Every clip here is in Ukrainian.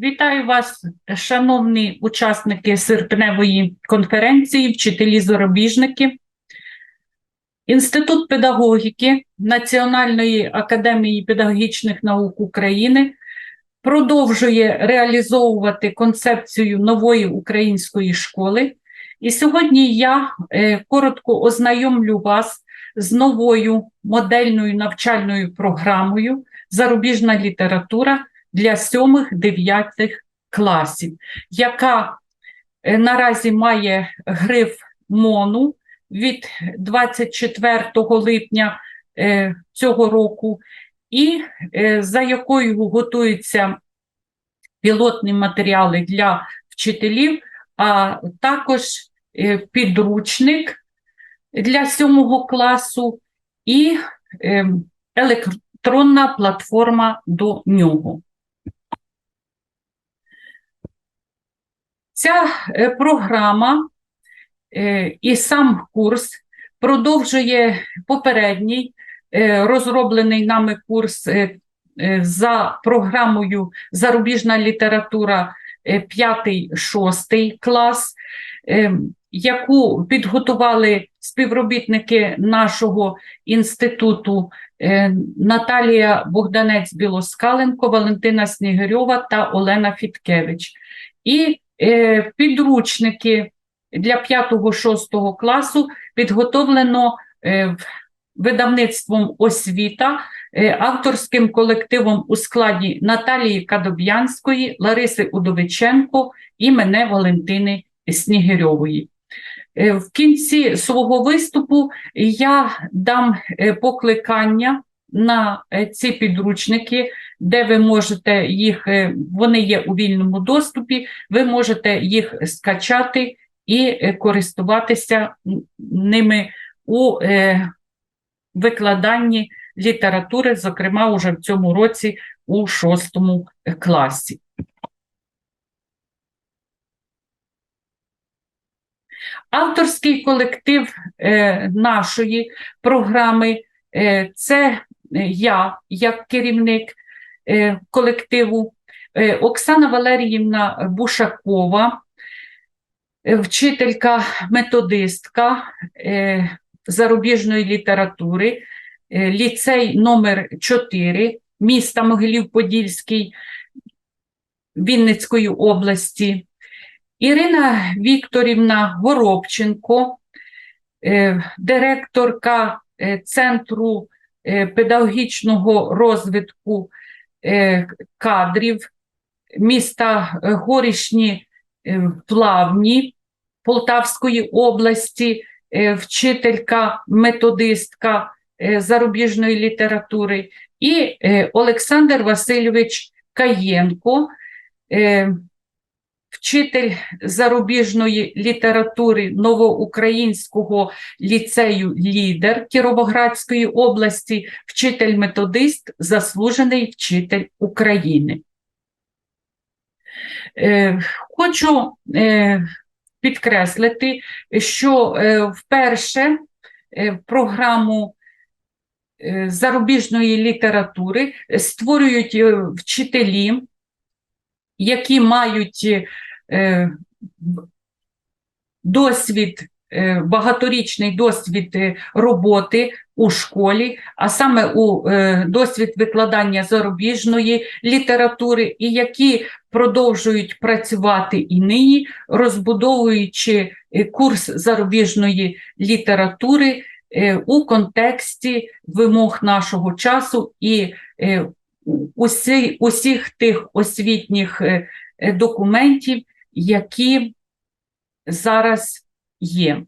Вітаю вас, шановні учасники серпневої конференції, вчителі зарубіжники. Інститут педагогіки Національної академії педагогічних наук України продовжує реалізовувати концепцію нової української школи. І сьогодні я е, коротко ознайомлю вас з новою модельною навчальною програмою Зарубіжна література для 7-9 класів, яка е, наразі має гриф МОНУ від 24 липня е, цього року, і е, за якою готуються пілотні матеріали для вчителів, а також підручник для 7 класу і е, електронна платформа до нього. Ця е, програма е, і сам курс продовжує попередній е, розроблений нами курс за програмою Зарубіжна література 5-6 клас, яку підготували співробітники нашого інституту Наталія Богданець-Білоскаленко, Валентина Снігирьова та Олена Фіткевич. І підручники для 5-6 класу підготовлено е, видавництвом освіта, е, авторським колективом у складі Наталії Кадоб'янської, Лариси Удовиченко і мене Валентини Снігирьової. Е, В кінці свого виступу я дам е, покликання на е, ці підручники, де ви можете їх, е, вони є у вільному доступі, ви можете їх скачати і е, користуватися ними у е, викладанні літератури, зокрема, уже в цьому році у шостому класі. Авторський колектив нашої програми це я, як керівник колективу, е, Оксана Валеріївна Бушакова, е, вчителька, методистка е, зарубіжної літератури, е, ліцей номер 4 міста Могилів-Подільський Вінницької області. Ірина Вікторівна Горобченко, е, директорка е, Центру е, педагогічного розвитку е, кадрів. Міста е, Горішні е, Плавні Полтавської області, е, вчителька, методистка е, зарубіжної літератури, і е, Олександр Васильович Каєнко, е, вчитель зарубіжної літератури новоукраїнського ліцею Лідер Кіровоградської області, вчитель-методист, заслужений вчитель України. Е, Хочу е, підкреслити, що е, вперше е, програму зарубіжної літератури створюють вчителі, які мають е, досвід, е, багаторічний досвід е, роботи у школі, а саме у е, досвід викладання зарубіжної літератури, і які продовжують працювати і нині, розбудовуючи е, курс зарубіжної літератури е, у контексті вимог нашого часу і е, усі, усіх тих освітніх е, е, документів, які зараз є.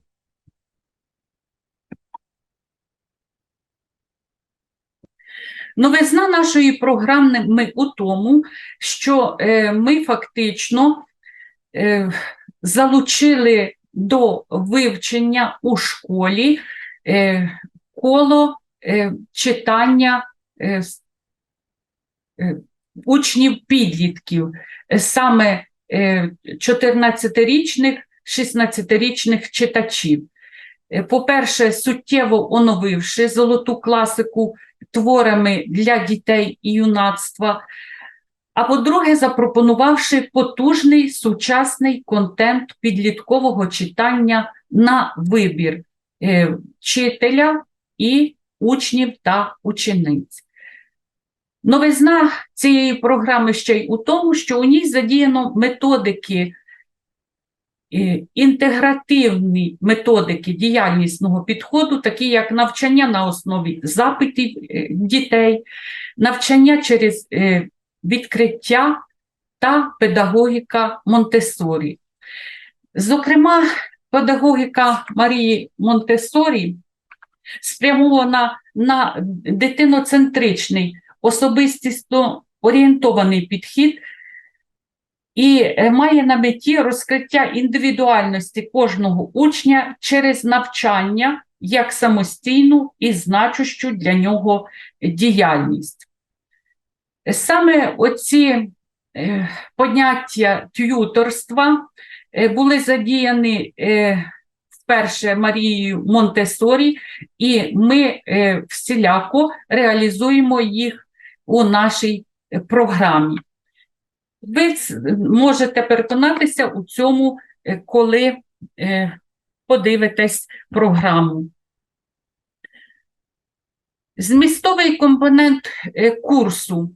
Новизна нашої програми у тому, що е, ми фактично залучили до вивчення у школі коло читання е, е, учнів-підлітків, е, саме е, 14-річних, 16-річних читачів. Е, По-перше, суттєво оновивши золоту класику творами для дітей і юнацтва, А по-друге, запропонувавши потужний сучасний контент підліткового читання на вибір е, вчителя і учнів та учениць. Новизна цієї програми ще й у тому, що у ній задіяно методики, е, інтегративні методики діяльнісного підходу, такі як навчання на основі запитів е, дітей, навчання через е, відкриття та педагогіка Монтесорі. Зокрема, педагогіка Марії Монтесорі спрямована на дитиноцентричний, особистісно орієнтований підхід і е, має на меті розкриття індивідуальності кожного учня через навчання як самостійну і значущу для нього діяльність. Саме оці е, поняття т'юторства е, були задіяні вперше Марією Монтесорі, і ми всіляко реалізуємо їх у нашій програмі. Ви можете переконатися у цьому, е, коли е, подивитесь програму. Змістовий компонент е, курсу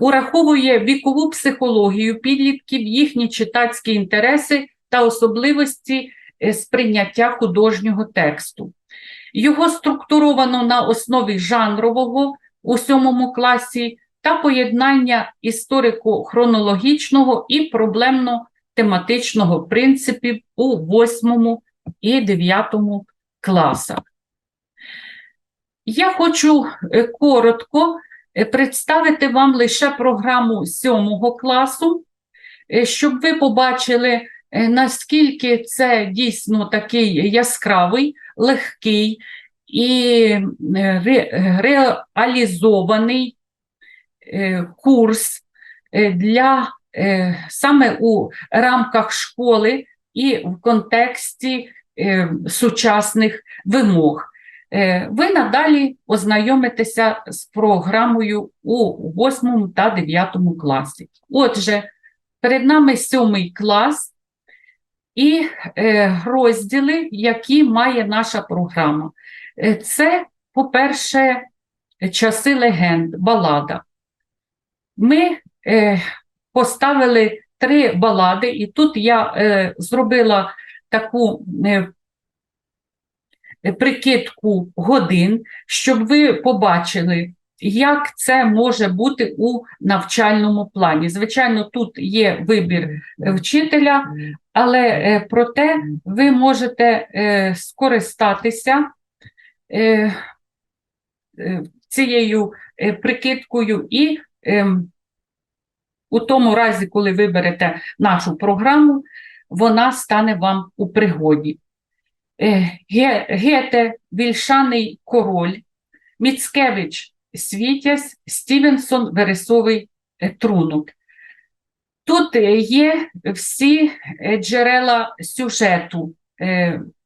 ураховує вікову психологію підлітків, їхні читацькі інтереси та особливості сприйняття художнього тексту. Його структуровано на основі жанрового у сьомому класі та поєднання історико-хронологічного і проблемно-тематичного принципів у восьмому і дев'ятому класах. Я хочу е, коротко е, представити вам лише програму сьомого класу, е, щоб ви побачили, наскільки це дійсно такий яскравий, легкий і е, реалізований е, курс е, для саме у рамках школи і в контексті сучасних вимог. Ви надалі ознайомитеся з програмою у 8 та 9 класі. Отже, перед нами сьомий клас і розділи, які має наша програма. Е, Це, по-перше, часи легенд, балада. Ми е, поставили три балади, і тут я е, зробила таку е, прикидку годин, щоб ви побачили, як це може бути у навчальному плані. Звичайно, тут є вибір вчителя, але е, проте ви можете е, скористатися цією е, прикидкою і ем, у тому разі, коли виберете нашу програму, вона стане вам у пригоді. Е, Гете, Вільшаний король, Міцкевич, Світязь, Стівенсон, Вересовий е, трунок. Тут е, є всі е, джерела сюжету, е,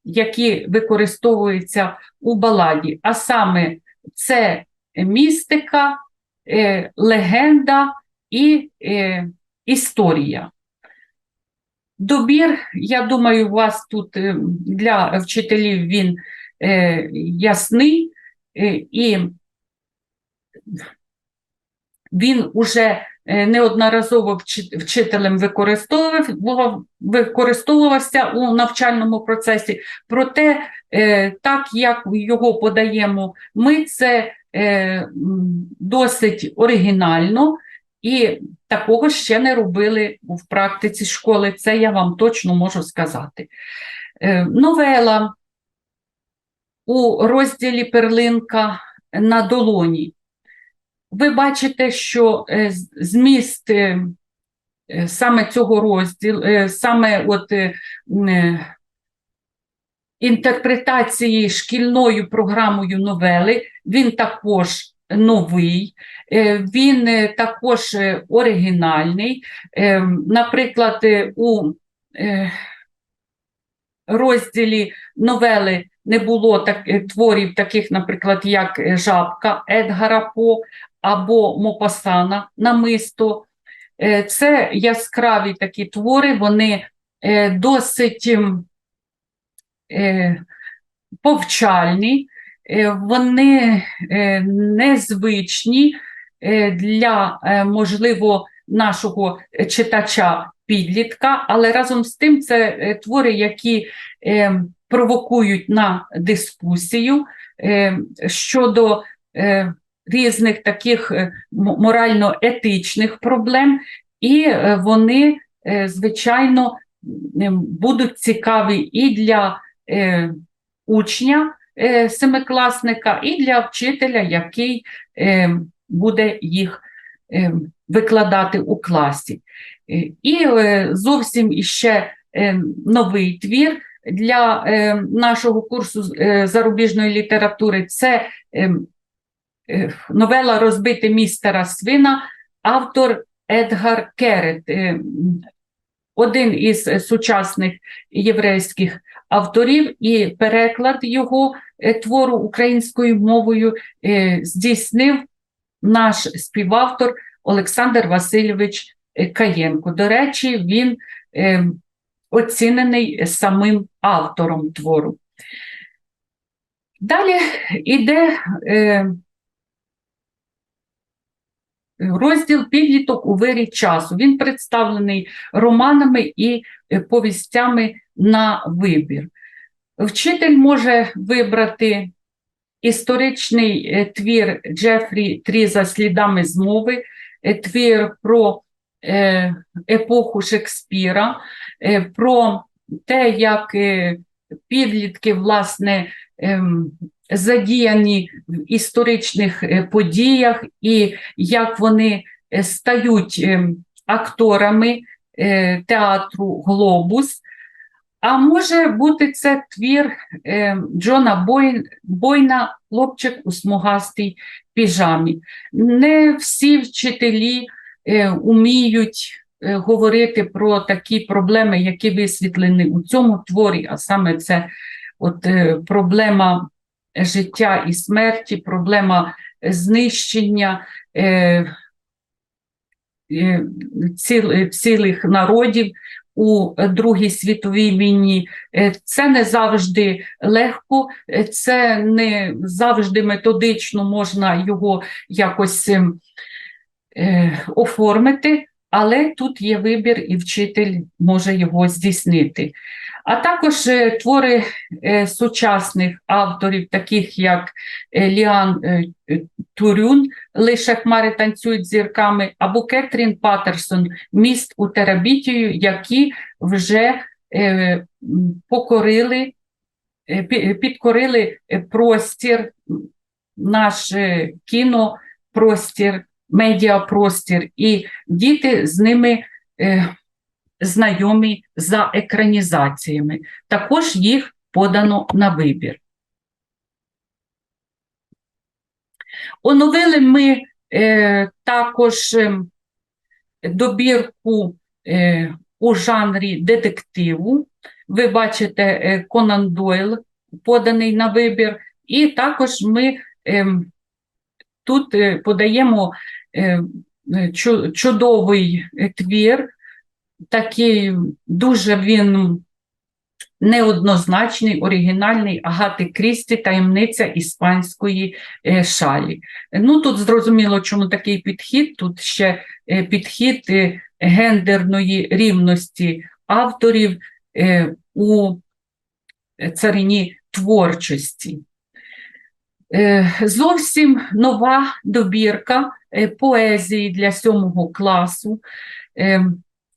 які використовуються у баладі, а саме це містика, е, легенда і е, історія. Добір, я думаю, у вас тут е, для вчителів він е, ясний, е, і він уже е, неодноразово вчителем використовував, використовувався у навчальному процесі. Проте, е, так як його подаємо ми, це е, досить оригінально, і такого ще не робили в практиці школи, це я вам точно можу сказати. Е, Новела у розділі перлинка на долоні. Ви бачите, що е, зміст е, е, саме цього розділу, саме от інтерпретації шкільною програмою новели, він також новий, він також оригінальний. Наприклад, у розділі новели не було так, творів, таких, наприклад, як Жабка Едгара По, або Мопасана намисто. Е, Це яскраві такі твори, вони е, досить ем, е, повчальні, вони незвичні для, можливо, нашого читача підлітка, але разом з тим це твори, які е, провокують на дискусію е, щодо різних таких е, морально-етичних проблем, і е, вони, е, звичайно, будуть цікаві і для учня семикласника, і для вчителя, який буде їх викладати у класі. І зовсім іще е, новий твір для нашого курсу зарубіжної літератури це е, е, новела Розбите містера свина, автор Едгар Керет, е, один із е, сучасних єврейських авторів, і переклад його е, твору українською мовою е, здійснив наш співавтор Олександр Васильович е, Каєнко. До речі, він е, оцінений самим автором твору. Далі йде е, розділ підліток у вирі часу. Він представлений романами і е, повістями на вибір. Вчитель може вибрати історичний е, твір Джефрі Тріза слідами змови, е, твір про епоху Шекспіра, про те, як підлітки, власне, ем, задіяні в історичних е, подіях, і як вони е, стають ем, акторами е, театру Глобус. А може бути це твір е, Джона Бойна Хлопчик у смугастій піжамі. Не всі вчителі е, уміють е, говорити про такі проблеми, які висвітлені у цьому творі, а саме це от, е, проблема життя і смерті, проблема знищення е, е, ціл- цілих народів у Другій світовій війні. Е, Це не завжди легко, е, це не завжди методично можна його якось ем, е, оформити, але тут є вибір, і вчитель може його здійснити. А також е, твори е, сучасних авторів, таких як е, Ліан Турюн, Лише хмари танцюють зірками, або Кетрін Паттерсон Міст у Терабітію, які вже покорили, підкорили простір, наш кінопростір, медіапростір, і діти з ними е, знайомі за екранізаціями. Також їх подано на вибір. Оновили ми е, також ем, добірку е, у жанрі детективу. Ви бачите е, Конан Дойл поданий на вибір, і також ми ем, тут е, подаємо е, е, чудовий е, твір, такий дуже він неоднозначний, оригінальний Агати Крісті таємниця іспанської е, шалі. Ну тут зрозуміло, чому такий підхід. Тут ще е, підхід е, гендерної рівності авторів е, у царині творчості. Е, Зовсім нова добірка е, поезії для сьомого класу. Е,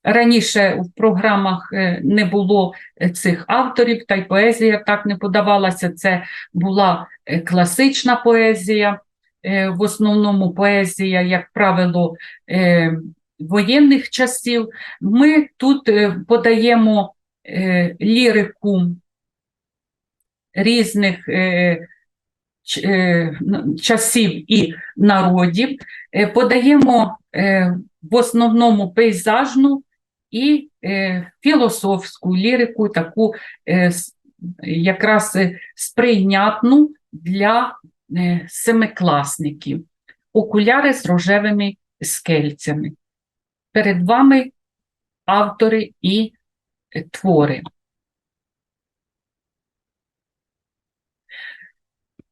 Раніше в програмах не було цих авторів, та й поезія так не подавалася. Це була класична поезія, в основному поезія, як правило, воєнних часів. Ми тут подаємо лірику різних часів і народів, Е, подаємо е, в основному пейзажну і е, філософську лірику, таку е, якраз е, сприйнятну для е, семикласників. окуляри з рожевими скельцями. Перед вами автори і е, твори.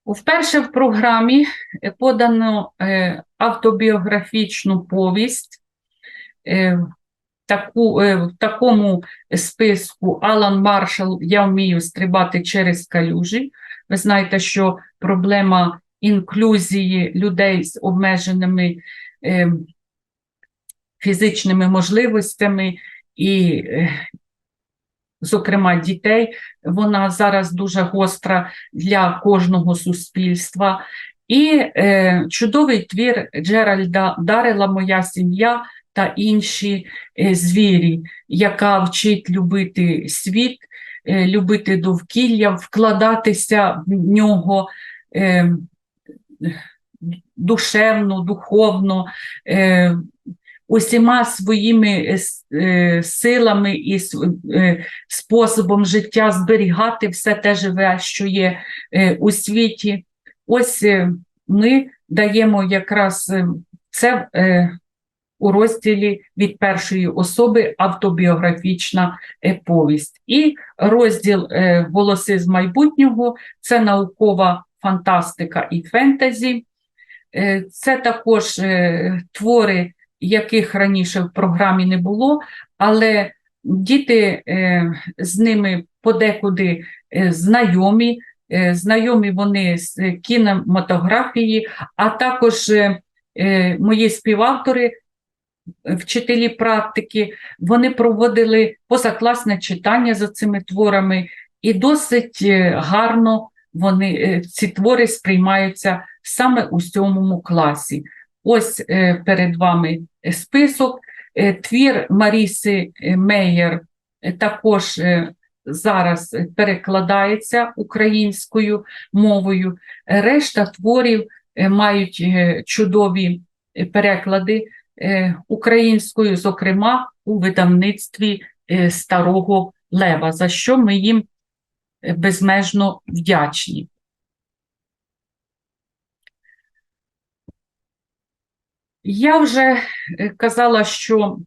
Вперше в програмі е, подано е, автобіографічну повість е, таку, в такому списку Алан Маршал Я вмію стрибати через калюжі. Ви знаєте, що проблема інклюзії людей з обмеженими е, фізичними можливостями і, зокрема, дітей, вона зараз дуже гостра для кожного суспільства. І е, чудовий твір Джеральда Дарела Моя сім'я та інші е, звірі, яка вчить любити світ, е, любити довкілля, вкладатися в нього е, душевно, духовно, е, усіма своїми е, е, силами і е, способом життя зберігати все те живе, що є у світі. Ось ми даємо якраз це у розділі від першої особи автобіографічна повість. І розділ е, Голоси з майбутнього це наукова фантастика і фентезі. Це також твори, яких раніше в програмі не було, але діти е, з ними подекуди е, знайомі, е, знайомі вони з кінематографії, а також мої співавтори, вчителі практики, вони проводили позакласне читання за цими творами, і досить гарно вони, ці твори сприймаються саме у сьомому класі. Ось е, перед вами список. Е, Твір Маріси е, Мейєр е, також е, зараз е, перекладається українською мовою. Решта творів е, мають е, чудові е, переклади е, українською, зокрема у видавництві е, Старого Лева, за що ми їм е, безмежно вдячні. Я вже е, казала, що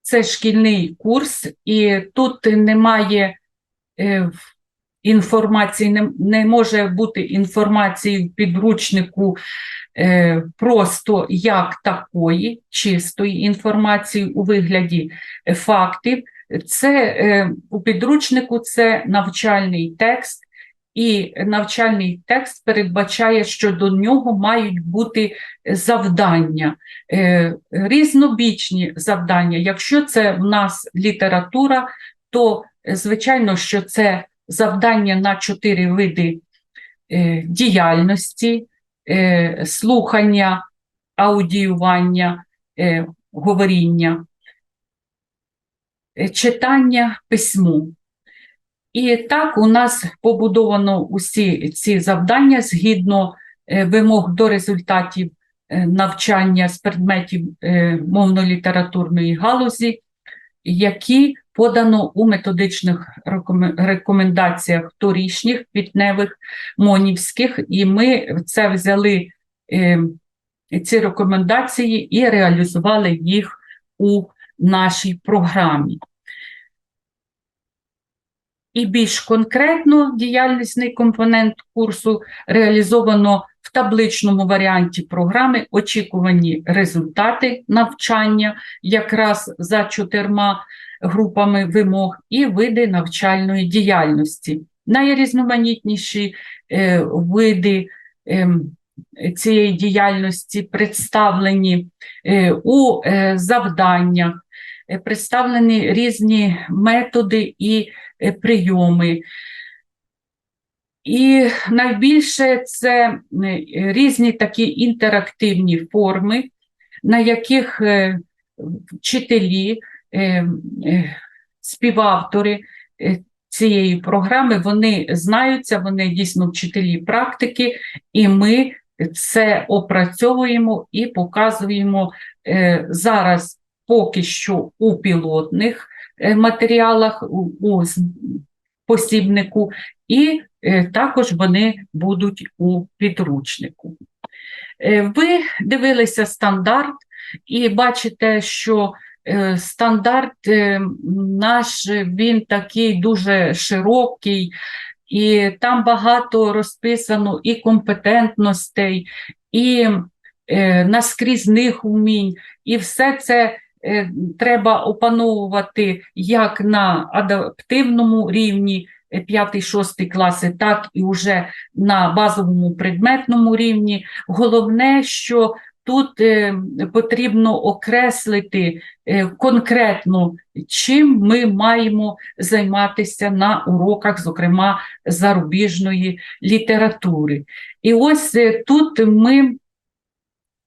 це шкільний курс, і тут немає е, інформації, не, може бути інформації в підручнику е, просто як такої, чистої інформації у вигляді фактів. Це у підручнику це навчальний текст, і навчальний текст передбачає, що до нього мають бути завдання, е, різнобічні завдання. Якщо це в нас література, то звичайно, що це завдання на чотири види е, діяльності, е, слухання, аудіювання, говоріння, читання письму. І так у нас побудовано усі ці завдання згідно е, вимог до результатів е, навчання з предметів е, мовно-літературної галузі, які подано у методичних рекомендаціях торішніх, квітневих, монівських, і ми це взяли ці рекомендації і реалізували їх у нашій програмі. І більш конкретно діяльнісний компонент курсу реалізовано в табличному варіанті програми очікувані результати навчання якраз за чотирма групами вимог і види навчальної діяльності. Найрізноманітніші е, види ем, цієї діяльності представлені е, у е, завданнях, е, представлені різні методи і е, прийоми. І найбільше це е, різні такі інтерактивні форми, на яких е, вчителі, е, е, співавтори е, цієї програми, вони знаються, вони дійсно вчителі практики, і ми це опрацьовуємо і показуємо е, зараз поки що у пілотних е, матеріалах, у, посібнику, і е, також вони будуть у підручнику. Е, Ви дивилися стандарт і бачите, що стандарт наш він такий дуже широкий, і там багато розписано і компетентностей, і наскрізних умінь, і все це треба опановувати як на адаптивному рівні. 5-6 класи, так і вже на базовому предметному рівні. Головне, що тут е, потрібно окреслити е, конкретно, чим ми маємо займатися на уроках, зокрема зарубіжної літератури. І ось е, тут ми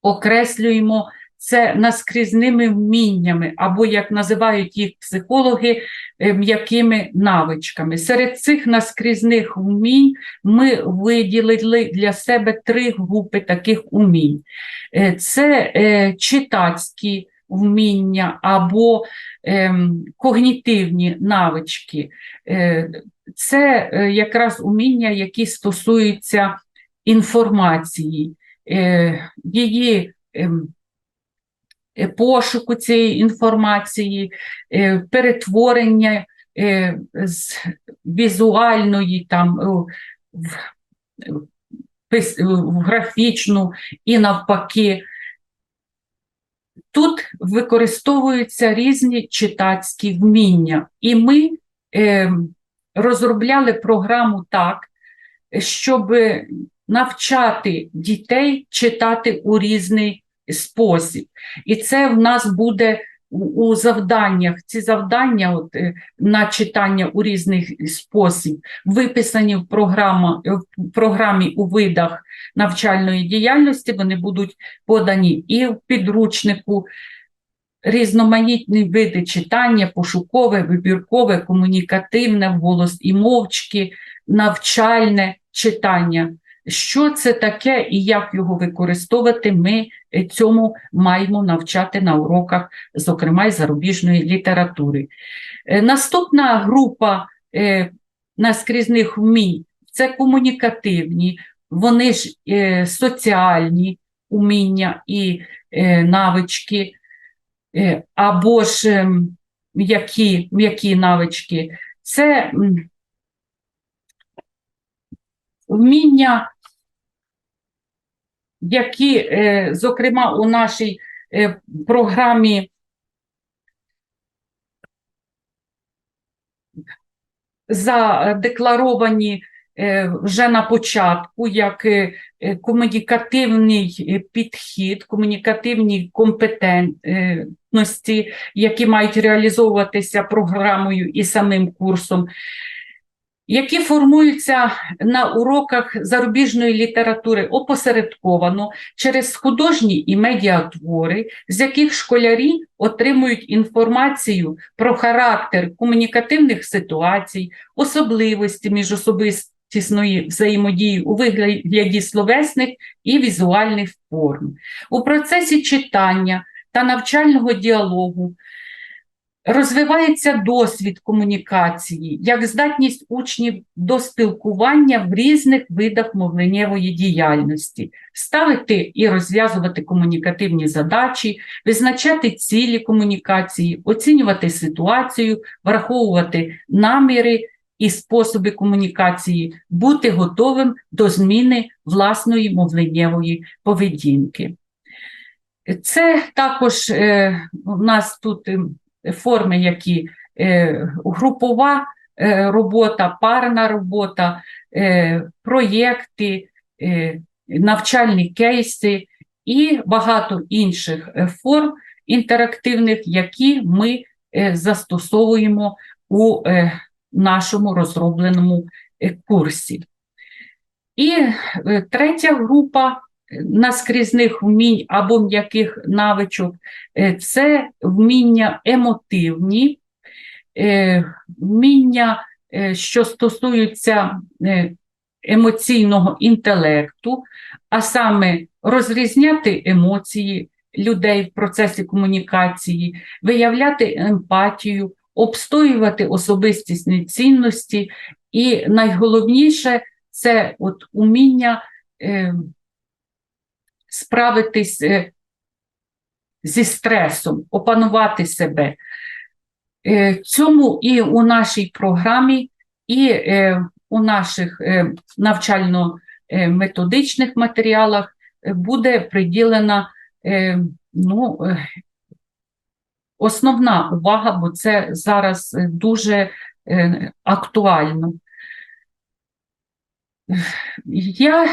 окреслюємо це наскрізними вміннями, або, як називають їх психологи, е, м'якими навичками. Серед цих наскрізних вмінь ми виділили для себе три групи таких умінь. Е, Це е, читацькі вміння або ем, когнітивні навички. Це якраз уміння, які стосуються інформації, її ем, пошуку цієї інформації, е, перетворення е, з візуальної там е, в в графічну і навпаки. Тут використовуються різні читацькі вміння, і ми е, розробляли програму так, щоб навчати дітей читати у різний спосіб. І це в нас буде у, завданнях. Ці завдання от, е, на читання у різний спосіб виписані в, програма, в програмі у видах навчальної діяльності, вони будуть подані і в підручнику. Різноманітні види читання, пошукове, вибіркове, комунікативне, вголос і мовчки, навчальне читання. Що це таке і як його використовувати, ми е, цьому маємо навчати на уроках, зокрема й зарубіжної літератури. Е, Наступна група е, наскрізних вмінь це комунікативні, вони ж соціальні уміння і навички, або ж ем, м'які, м'які навички. Це вміння, які, е, зокрема, у нашій е, програмі задекларовані е, вже на початку як комунікативний підхід, комунікативні компетентності, які мають реалізовуватися програмою і самим курсом, які формуються на уроках зарубіжної літератури опосередковано через художні і медіатвори, з яких школярі отримують інформацію про характер комунікативних ситуацій, особливості міжособистісної взаємодії у вигляді словесних і візуальних форм. У процесі читання та навчального діалогу Розвивається досвід комунікації, як здатність учнів до спілкування в різних видах мовленнєвої діяльності, ставити і розв'язувати комунікативні задачі, визначати цілі комунікації, оцінювати ситуацію, враховувати наміри і способи комунікації, бути готовим до зміни власної мовленнєвої поведінки. Це також е, у нас тут. Форми, які е, групова е, робота, парна робота, е, проєкти, навчальні кейси і багато інших форм інтерактивних, які ми застосовуємо у нашому розробленому курсі. І третя група наскрізних вмінь або м'яких навичок е, це вміння емотивні, е, вміння, е, що стосуються емоційного інтелекту, а саме розрізняти емоції людей в процесі комунікації, виявляти емпатію, обстоювати особистісні цінності, і найголовніше це от уміння. Справитись е, зі стресом, опанувати себе. Е, Цьому і у нашій програмі, і е, у наших навчально-методичних матеріалах буде приділена ну, основна увага, бо це зараз дуже актуально. Я е,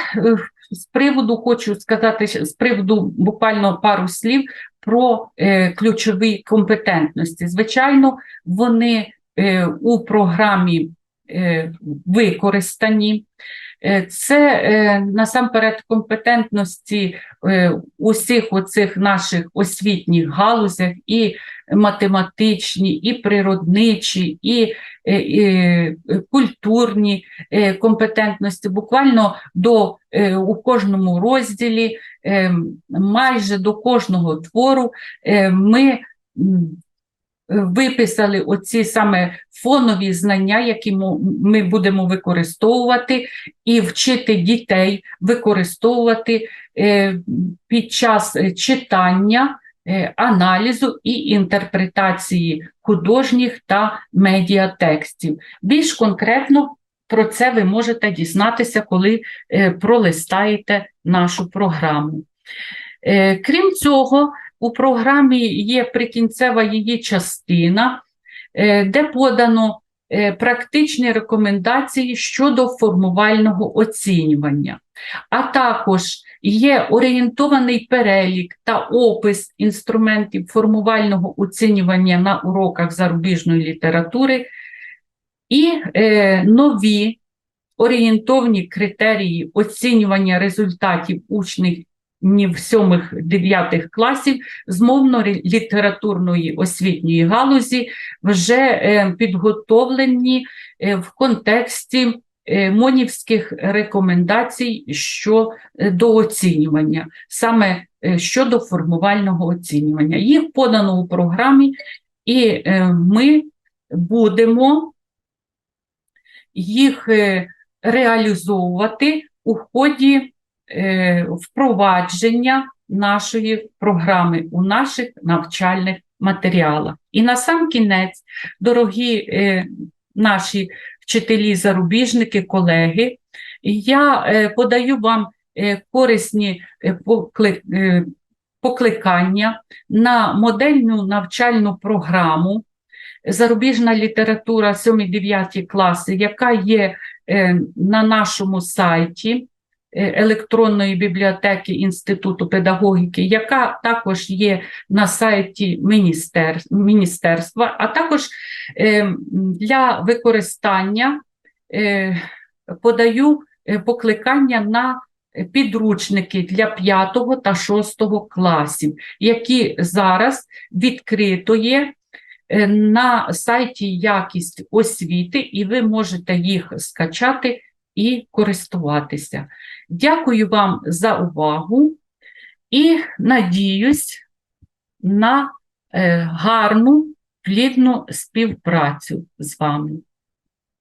з приводу хочу сказати з приводу буквально пару слів про е, ключові компетентності. Звичайно, вони е, у програмі використані. Е, Це е, насамперед компетентності е, усіх оцих наших освітніх галузях, і математичні, і природничі, і, і культурні компетентності. Буквально до у кожному розділі, е, майже до кожного твору ми виписали оці саме фонові знання, які ми будемо використовувати, і вчити дітей використовувати е, під час читання, е, аналізу і інтерпретації художніх та медіатекстів. Більш конкретно про це ви можете дізнатися, коли е, пролистаєте нашу програму. Крім цього, у програмі є прикінцева її частина, е, де подано е, практичні рекомендації щодо формувального оцінювання, а також є орієнтований перелік та опис інструментів формувального оцінювання на уроках зарубіжної літератури і е, нові орієнтовні критерії оцінювання результатів учнів 7-9 класів з мовно-літературної освітньої галузі вже е, підготовлені е, в контексті е, монівських рекомендацій щодо оцінювання, саме щодо формувального оцінювання. Їх подано у програмі, і ми будемо їх реалізовувати у ході впровадження нашої програми у наших навчальних матеріалах. І на сам кінець, дорогі е, наші вчителі, зарубіжники, колеги, я е, подаю вам е, корисні е, покли- е, покликання на модельну навчальну програму зарубіжна література 7-9 класи, яка є е, на нашому сайті е, електронної бібліотеки Інституту педагогіки, яка також є на сайті міністер- міністерства, а також е, для використання е, подаю е, покликання на підручники для 5 та 6 класів, які зараз відкрито є е, на сайті Якість освіти, і ви можете їх скачати і користуватися. Дякую вам за увагу і надіюсь на е, гарну, плідну співпрацю з вами.